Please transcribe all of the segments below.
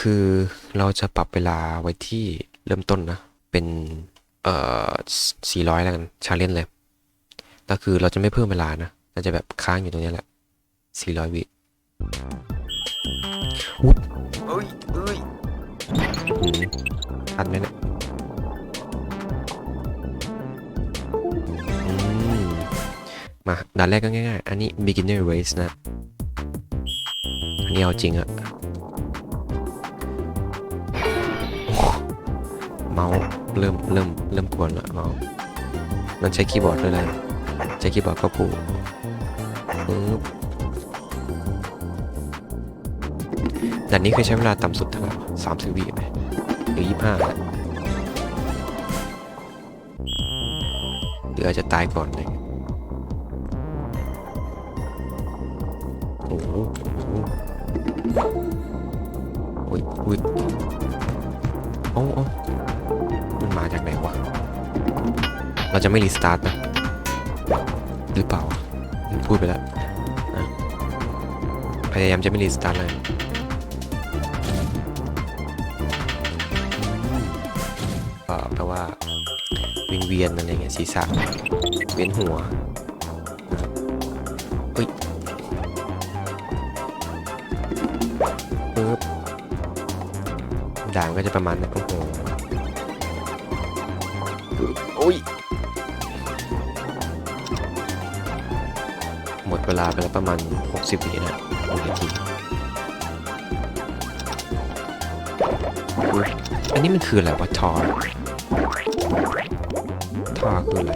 คือเราจะปรับเวลาไว้ที่เริ่มต้นนะ เป็นเอ่อ400 แล้วกันชาเลนจ์เลยแล้วคือเราจะไม่เพิ่มเวลานะเราจะแบบค้างอยู่ตรงนี้แหละ 400 วิอุ๊ยเอ้ยเอ้ยทันไหมเนะี่ยมาด่านแรกก็ง่ายๆ อันนี้ beginner race นะ อันนี้เอาจริงอะ เมาส์เริ่มเริ่มเริ่มกวนละเมาส์มันใช้คีย์บอร์ดด้วยเลยใช้คีย์บอร์ดก็คู่ปึ๊บด่านนี้เคยใช้เวลาต่ำสุดเท่าไหร่สามสิบวิไหมหรือยี่ห้าหรืออาจจะตายก่อนเลยโอ้โหโอ้ยอุ้ยโอ้โอ้ เราจะไม่รีสตาร์ทนะหรือเปล่าพูดไปแล้วนะพยายามจะไม่รีสตาร์ทเลยแปลว่าวิงเวียนอะไรเงี้ยศีรษะเวียนหัวเอ้ยปึ๊บด่างก็จะประมาณนั้นโอ้โหโอ้ย เวลาไปแล้วประมาณ 60วินะหนึ่งนาทีอันนี้มันคืออะไรวะทอร์ทอร์คืออะไร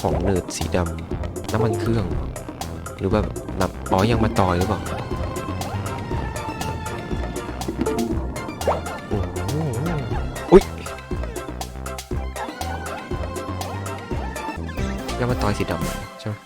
ของเนิร์ดสีดำน้ำมันเครื่อง หรือว่าน้ำอ๋อยังมาต่อยหรือเปล่าอ้โหอุ๊ยยังมาต่อยสีดำใช่ไหม